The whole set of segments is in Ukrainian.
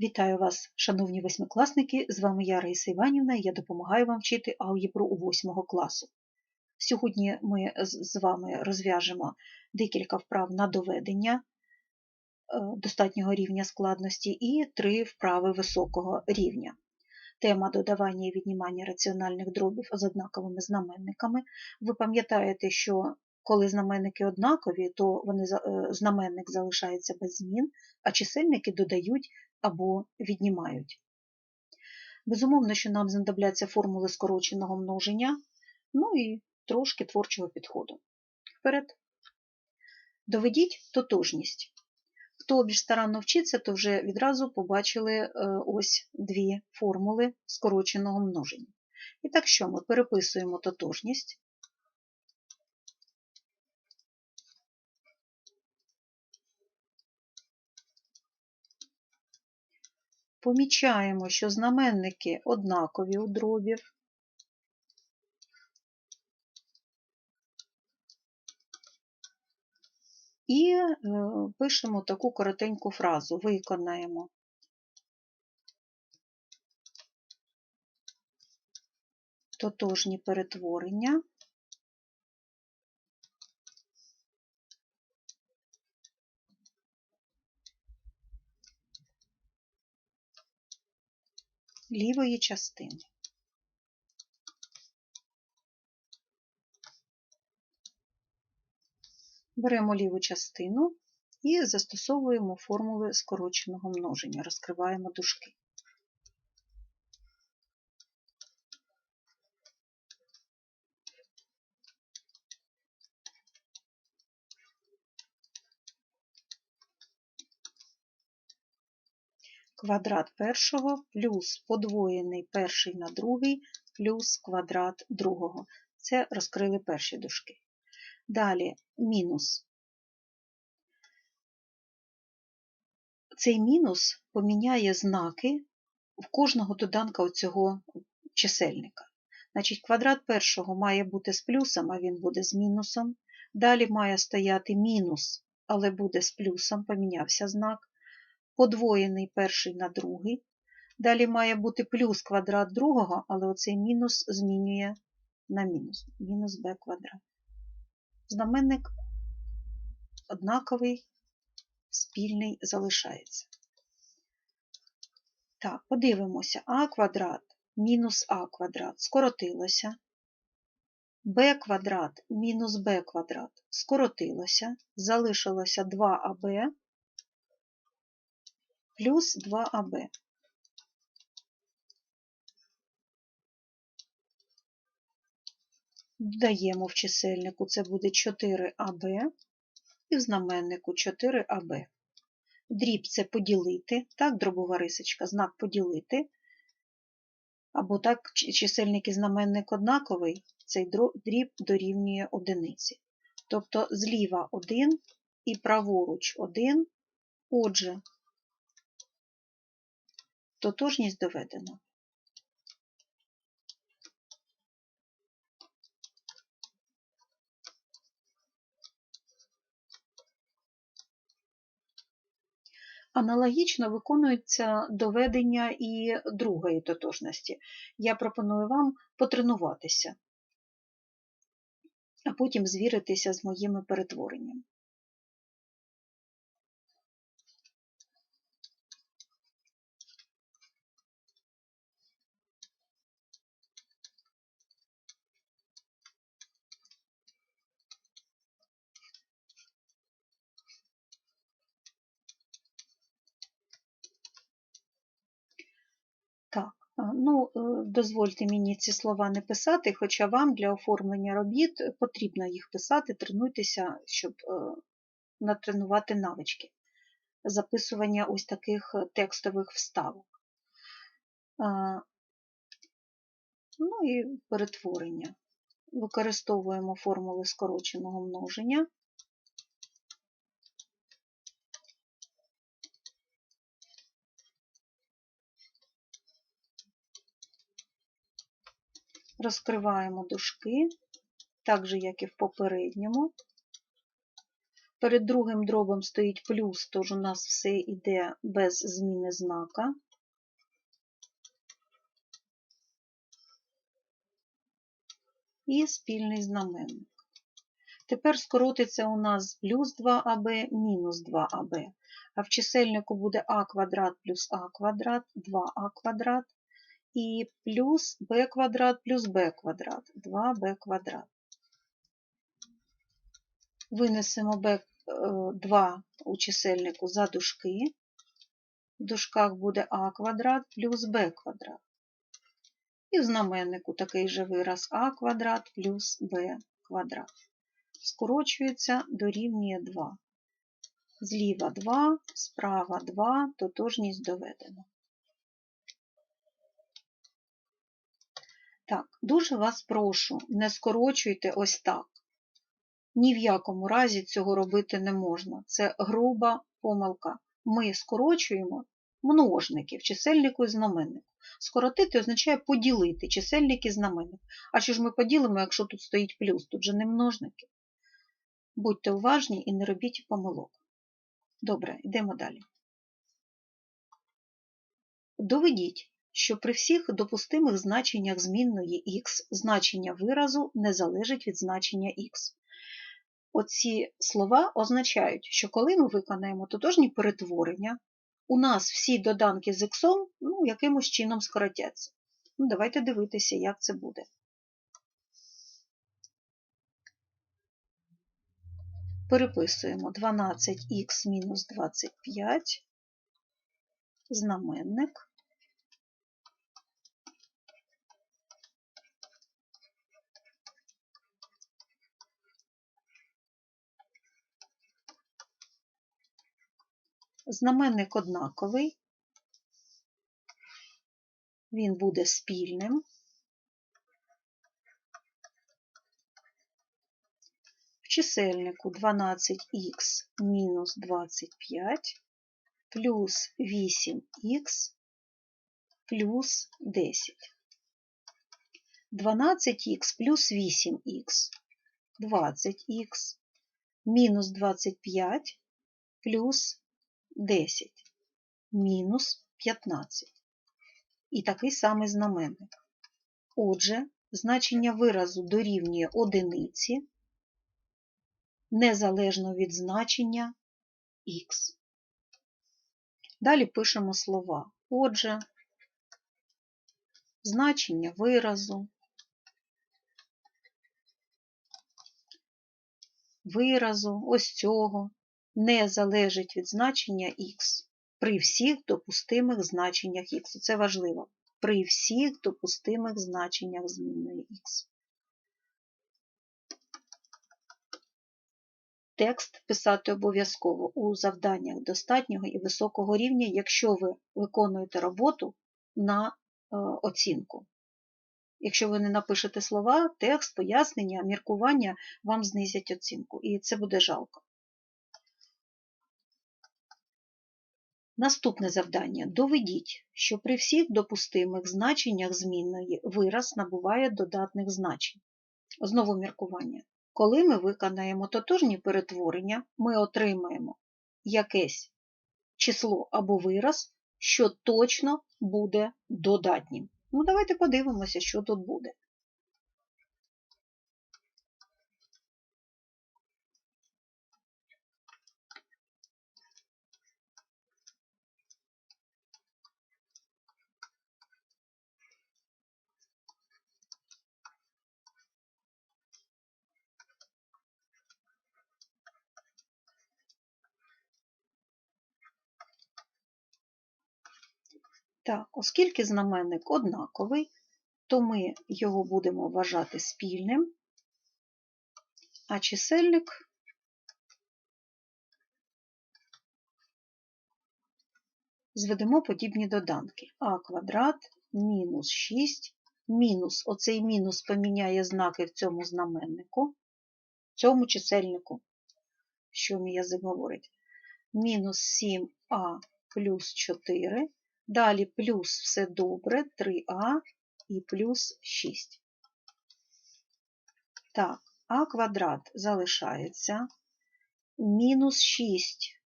Вітаю вас, шановні восьмикласники! З вами я, Раїса Іванівна, і я допомагаю вам вчити алгебру у 8 класу. Сьогодні ми з вами розв'яжемо декілька вправ на доведення е, достатнього рівня складності і три вправи високого рівня. Тема додавання і віднімання раціональних дробів з однаковими знаменниками. Ви пам'ятаєте, що коли знаменники однакові, то вони, е, знаменник залишається без змін, а чисельники додають або віднімають. Безумовно, що нам знадобляться формули скороченого множення, ну і трошки творчого підходу. Вперед. Доведіть тотожність. Хто більш старанно вчиться, то вже відразу побачили е, ось дві формули скороченого множення. І так що ми переписуємо тотожність. Помічаємо, що знаменники однакові у дробів. І е, пишемо таку коротеньку фразу, виконаємо. Тотожні перетворення. Лівої частини. Беремо ліву частину і застосовуємо формули скороченого множення, розкриваємо дужки. Квадрат першого плюс подвоєний перший на другий плюс квадрат другого. Це розкрили перші дужки. Далі мінус. Цей мінус поміняє знаки в кожного доданка цього чисельника. Значить, Квадрат першого має бути з плюсом, а він буде з мінусом. Далі має стояти мінус, але буде з плюсом, помінявся знак. Подвоєний перший на другий. Далі має бути плюс квадрат другого, але оцей мінус змінює на мінус. Мінус b квадрат. Знаменник однаковий, спільний залишається. Так, подивимося, а квадрат мінус а квадрат скоротилося. b квадрат мінус b квадрат скоротилося, залишилося 2аб плюс 2аб. Додаємо в чисельнику, це буде 4аб, і в знаменнику 4аб. Дріб це поділити, так, дробова рисочка, знак поділити. Або так, чисельник і знаменник однаковий, цей дріб дорівнює одиниці. Тобто зліва 1 і праворуч 1. Отже, тотожність доведена. Аналогічно виконується доведення і другої тотожності. Я пропоную вам потренуватися, а потім звіритися з моїми перетвореннями. Так, ну, е, дозвольте мені ці слова не писати, хоча вам для оформлення робіт потрібно їх писати, тренуйтеся, щоб е, натренувати навички записування ось таких текстових вставок. Ну і перетворення. Використовуємо формули скороченого множення. Розкриваємо дужки, так же, як і в попередньому. Перед другим дробом стоїть плюс, тож у нас все йде без зміни знака. І спільний знаменник. Тепер скоротиться у нас плюс 2аб, мінус 2аб. А в чисельнику буде а квадрат плюс а квадрат, 2а квадрат і плюс b квадрат плюс b квадрат, 2b квадрат. Винесемо b 2 е, у чисельнику за дужки. В дужках буде а квадрат плюс b квадрат. І в знаменнику такий же вираз а квадрат плюс b квадрат. Скорочується дорівнює 2. Зліва 2, справа 2, тотожність доведено. Так, дуже вас прошу, не скорочуйте ось так. Ні в якому разі цього робити не можна. Це груба помилка. Ми скорочуємо множники в чисельнику і знаменнику. Скоротити означає поділити чисельник і знаменник. А що ж ми поділимо, якщо тут стоїть плюс? Тут же не множники. Будьте уважні і не робіть помилок. Добре, йдемо далі. Доведіть, що при всіх допустимих значеннях змінної х значення виразу не залежить від значення х. Оці слова означають, що коли ми виконаємо тотожні перетворення, у нас всі доданки з х ну, якимось чином скоротяться. Ну, Давайте дивитися, як це буде. Переписуємо 12х мінус 25, знаменник. Знаменник однаковий, він буде спільним. В чисельнику 12х мінус 25 плюс 8х плюс 10. 12х плюс 8х 20х мінус 25 плюс 10 мінус 15. І такий самий знаменник. Отже, значення виразу дорівнює одиниці незалежно від значення х. Далі пишемо слова. Отже, значення виразу, виразу ось цього не залежить від значення х при всіх допустимих значеннях х. Це важливо. При всіх допустимих значеннях змінної х. Текст писати обов'язково у завданнях достатнього і високого рівня, якщо ви виконуєте роботу на е, оцінку. Якщо ви не напишете слова, текст, пояснення, міркування вам знизять оцінку, і це буде жалко. Наступне завдання. Доведіть, що при всіх допустимих значеннях змінної вираз набуває додатних значень. Знову міркування. Коли ми виконаємо тотожні перетворення, ми отримаємо якесь число або вираз, що точно буде додатнім. Ну, давайте подивимося, що тут буде. Так, оскільки знаменник однаковий, то ми його будемо вважати спільним, а чисельник? Зведемо подібні доданки. А квадрат мінус 6, мінус, оцей мінус поміняє знаки в цьому знаменнику, в цьому чисельнику, що мій язик говорить, мінус 7а плюс 4 Далі плюс все добре, 3а і плюс 6. Так, а квадрат залишається. мінус 6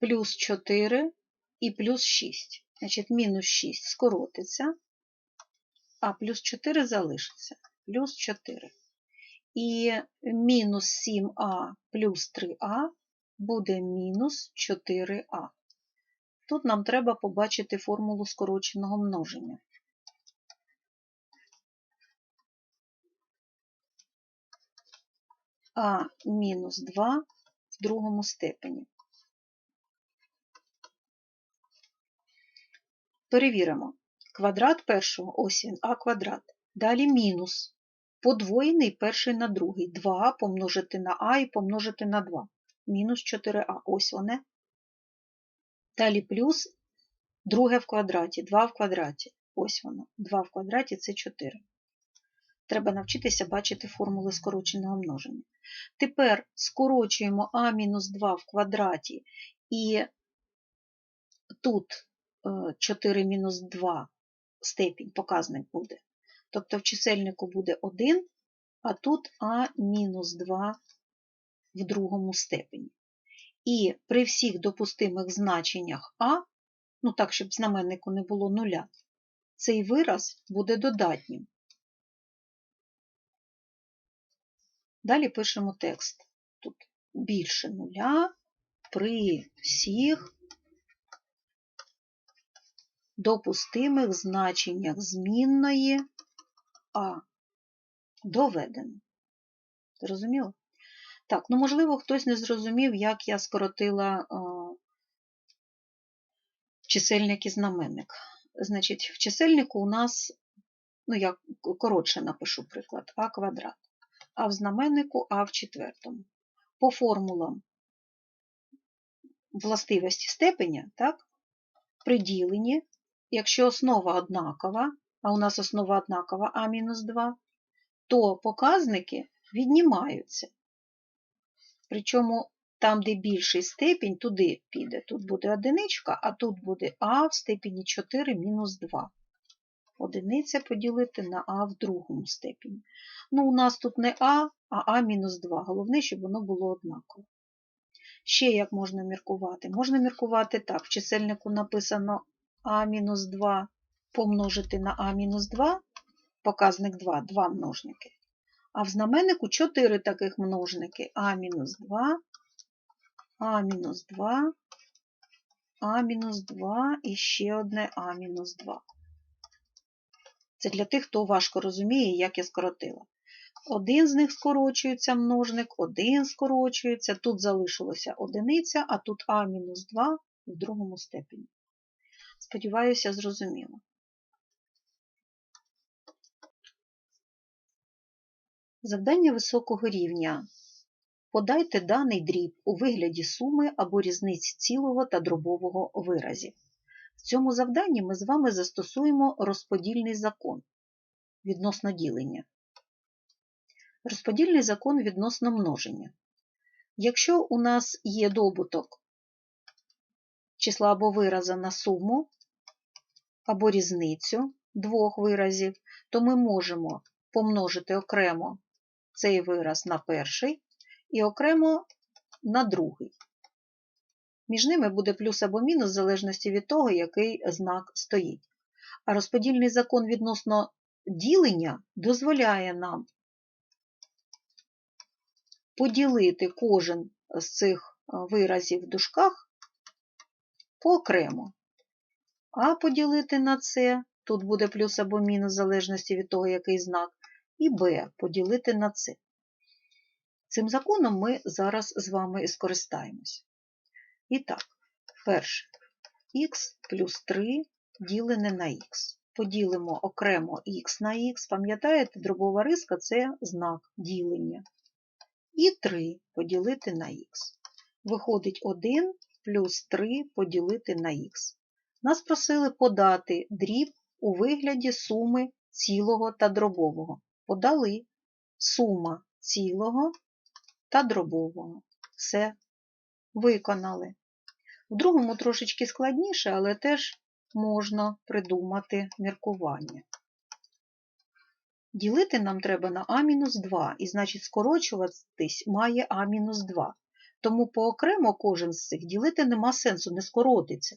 плюс 4 і плюс 6. Значить, мінус 6 скоротиться, а плюс 4 залишиться. Плюс 4. І мінус 7а плюс 3а буде мінус 4а. Тут нам треба побачити формулу скороченого множення. А мінус 2 в другому степені. Перевіримо. Квадрат першого, ось а квадрат. Далі мінус. Подвоєний перший на другий. 2 помножити на а і помножити на 2. Мінус 4а. Ось вони. Далі плюс друге в квадраті, 2 в квадраті. Ось воно. 2 в квадраті це 4. Треба навчитися бачити формули скороченого множення. Тепер скорочуємо а-2 в квадраті і тут 4 мінус 2 степінь, показник буде. Тобто в чисельнику буде 1, а тут а мінус 2 в другому степені. І при всіх допустимих значеннях а, ну так, щоб знаменнику не було нуля, цей вираз буде додатнім. Далі пишемо текст. Тут більше нуля при всіх допустимих значеннях змінної А доведено. Зрозуміло? Так, ну, можливо, хтось не зрозумів, як я скоротила чисельник і знаменник. Значить, в чисельнику у нас, ну, я коротше напишу приклад, а квадрат, а в знаменнику а в четвертому. По формулам властивості степеня, так, при Якщо основа однакова, а у нас основа однакова А-2, то показники віднімаються. Причому там, де більший степінь, туди піде. Тут буде одиничка, а тут буде А в степені 4 мінус 2. Одиниця поділити на А в другому степені. Ну, у нас тут не А, а А мінус 2. Головне, щоб воно було однаково. Ще як можна міркувати? Можна міркувати так, в чисельнику написано а-2 помножити на А-2, показник 2, 2 множники. А в знаменнику 4 таких множники А-2, А-2, А-2 і ще одне А-2. Це для тих, хто важко розуміє, як я скоротила. Один з них скорочується множник, один скорочується, тут залишилося одиниця, а тут А-2 в другому степені. Сподіваюся, зрозуміло. Завдання високого рівня. Подайте даний дріб у вигляді суми або різниць цілого та дробового виразів. В цьому завданні ми з вами застосуємо розподільний закон відносно ділення. Розподільний закон відносно множення. Якщо у нас є добуток числа або вираза на суму або різницю двох виразів, то ми можемо помножити окремо цей вираз на перший і окремо на другий. Між ними буде плюс або мінус в залежності від того, який знак стоїть. А розподільний закон відносно ділення дозволяє нам поділити кожен з цих виразів в дужках поокремо. А поділити на С, тут буде плюс або мінус в залежності від того, який знак, і Б поділити на С. Цим законом ми зараз з вами і скористаємось. І так, перше, х плюс 3 ділене на х. Поділимо окремо х на х. Пам'ятаєте, дробова риска це знак ділення. І 3 поділити на х. Виходить 1 плюс 3 поділити на х. Нас просили подати дріб у вигляді суми цілого та дробового. Подали сума цілого та дробового. Все, виконали. В другому трошечки складніше, але теж можна придумати міркування. Ділити нам треба на А-2, і значить скорочуватись має А-2. Тому поокремо кожен з цих ділити нема сенсу, не скоротиться.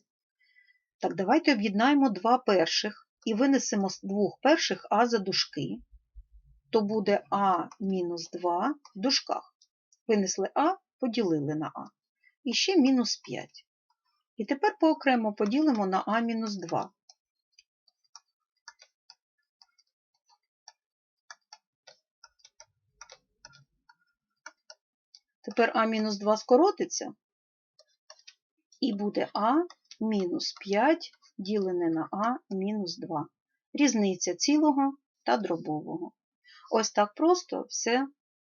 Так, давайте об'єднаємо два перших і винесемо з двох перших А за дужки. То буде А мінус 2 в дужках. Винесли А, поділили на А. І ще мінус 5. І тепер поокремо поділимо на А мінус 2. Тепер А мінус 2 скоротиться, і буде А мінус 5 ділене на А мінус 2. Різниця цілого та дробового. Ось так просто все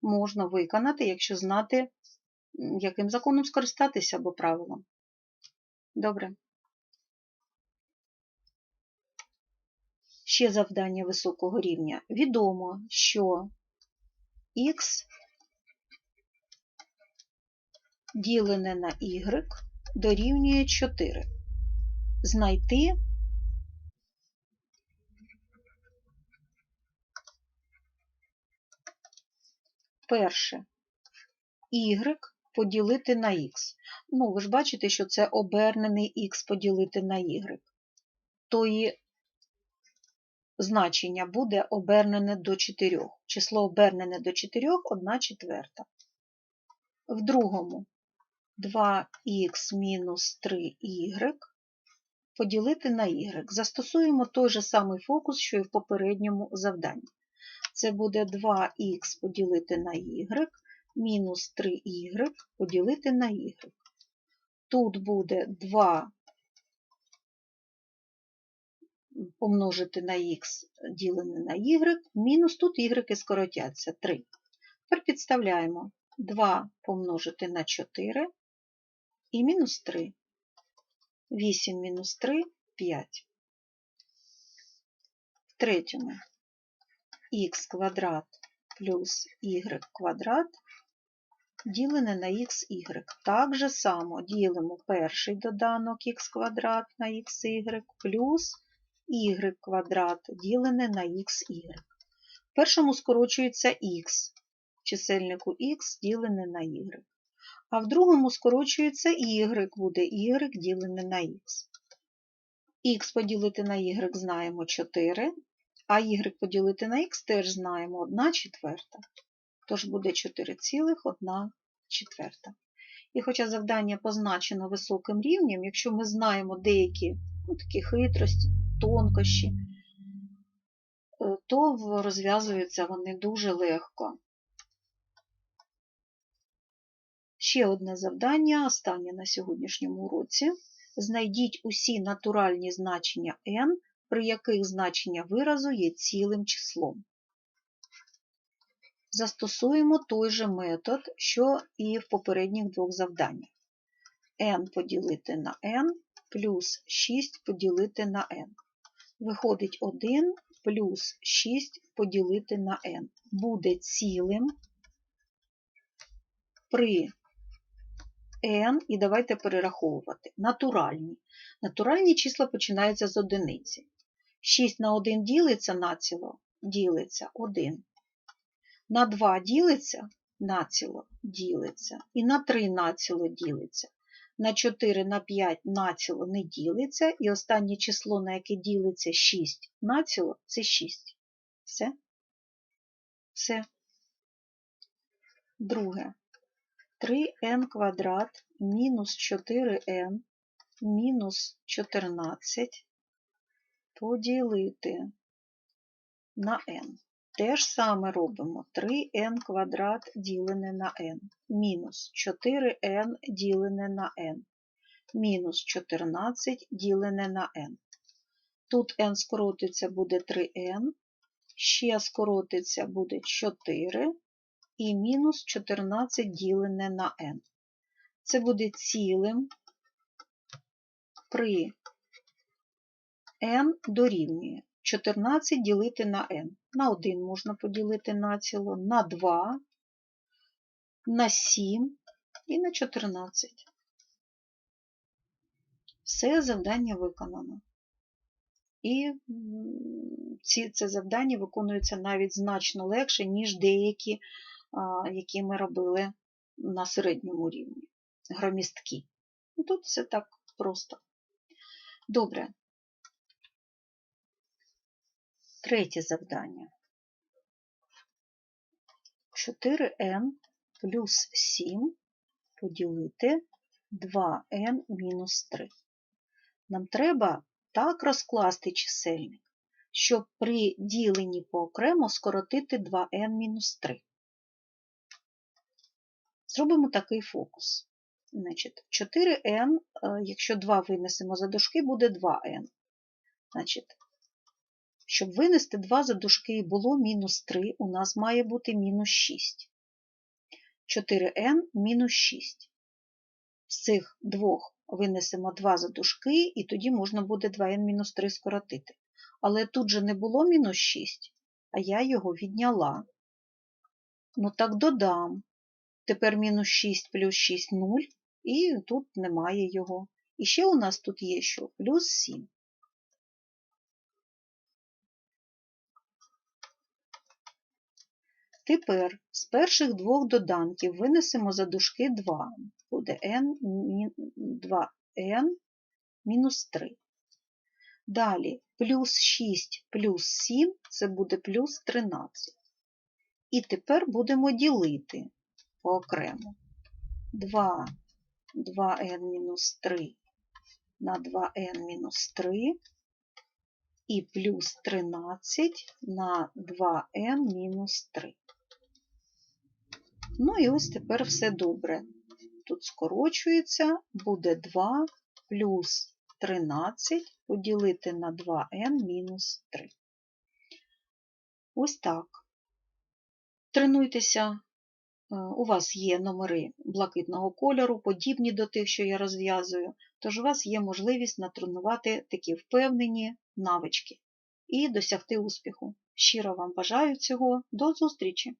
можна виконати, якщо знати, яким законом скористатися або правилом. Добре. Ще завдання високого рівня. Відомо, що х ділене на y дорівнює 4. Знайти перше y поділити на х. Ну, ви ж бачите, що це обернений х поділити на y. То і значення буде обернене до 4. Число обернене до 4 – 1 четверта. В другому 2х мінус 3y поділити на y. Застосуємо той же самий фокус, що і в попередньому завданні. Це буде 2х поділити на y, мінус 3y поділити на y. Тут буде 2 помножити на х ділене на y, мінус тут y скоротяться 3. Тепер підставляємо 2 помножити на 4 і мінус 3. 8 мінус 3 5. В третьому х квадрат плюс y квадрат ділене на xy. Так же само ділимо перший доданок х квадрат на xy плюс y квадрат ділене на xy. В першому скорочується х, чисельнику х ділене на y. А в другому скорочується y, буде y ділене на х. Х поділити на y знаємо 4, а y поділити на х теж знаємо 1 четверта. Тож буде 4,1 четверта. І хоча завдання позначено високим рівнем, якщо ми знаємо деякі ну, такі хитрості, тонкощі, е, то розв'язуються вони дуже легко. Ще одне завдання, останнє на сьогоднішньому уроці. Знайдіть усі натуральні значення n, при яких значення виразу є цілим числом. Застосуємо той же метод, що і в попередніх двох завданнях. n поділити на n плюс 6 поділити на n. Виходить 1 плюс 6 поділити на n. Буде цілим при n, і давайте перераховувати. Натуральні. Натуральні числа починаються з одиниці. 6 на 1 ділиться націло, ділиться 1. На 2 ділиться націло, ділиться. І на 3 націло ділиться. На 4 на 5 націло не ділиться. І останнє число, на яке ділиться 6 націло, це 6. Все? Все. Друге. 3n квадрат мінус 4n мінус 14 поділити на n. Те ж саме робимо 3n квадрат ділене на n, мінус 4n ділене на n, мінус 14 ділене на n. Тут n скоротиться буде 3n, ще скоротиться буде 4 і мінус 14 ділене на n. Це буде цілим при n дорівнює 14 ділити на n. На 1 можна поділити націло, на 2, на 7 і на 14. Все завдання виконано. І ці, це завдання виконується навіть значно легше, ніж деякі, які ми робили на середньому рівні. Громістки. Тут все так просто. Добре. Третє завдання. 4n плюс 7 поділити 2n мінус 3. Нам треба так розкласти чисельник, щоб при діленні поокремо скоротити 2n-3. Зробимо такий фокус. Значить, 4n, якщо 2 винесемо за дужки, буде 2n. Значить, щоб винести 2 за дужки і було мінус 3, у нас має бути мінус 6. 4n мінус 6. З цих двох винесемо 2 за дужки, і тоді можна буде 2n-3 скоротити. Але тут же не було мінус 6, а я його відняла. Ну так додам. Тепер мінус 6 плюс 6 0, і тут немає його. І ще у нас тут є що? Плюс 7. Тепер з перших двох доданків винесемо за дужки 2. Буде n 2n мінус 3. Далі плюс 6 плюс 7 це буде плюс 13. І тепер будемо ділити поокремо. 2 2n-3 на 2n-3 і плюс 13 на 2n-3. Ну і ось тепер все добре. Тут скорочується, буде 2 плюс 13 поділити на 2n мінус 3. Ось так. Тренуйтеся Е, у вас є номери блакитного кольору, подібні до тих, що я розв'язую, тож у вас є можливість натренувати такі впевнені навички і досягти успіху. Щиро вам бажаю цього. До зустрічі!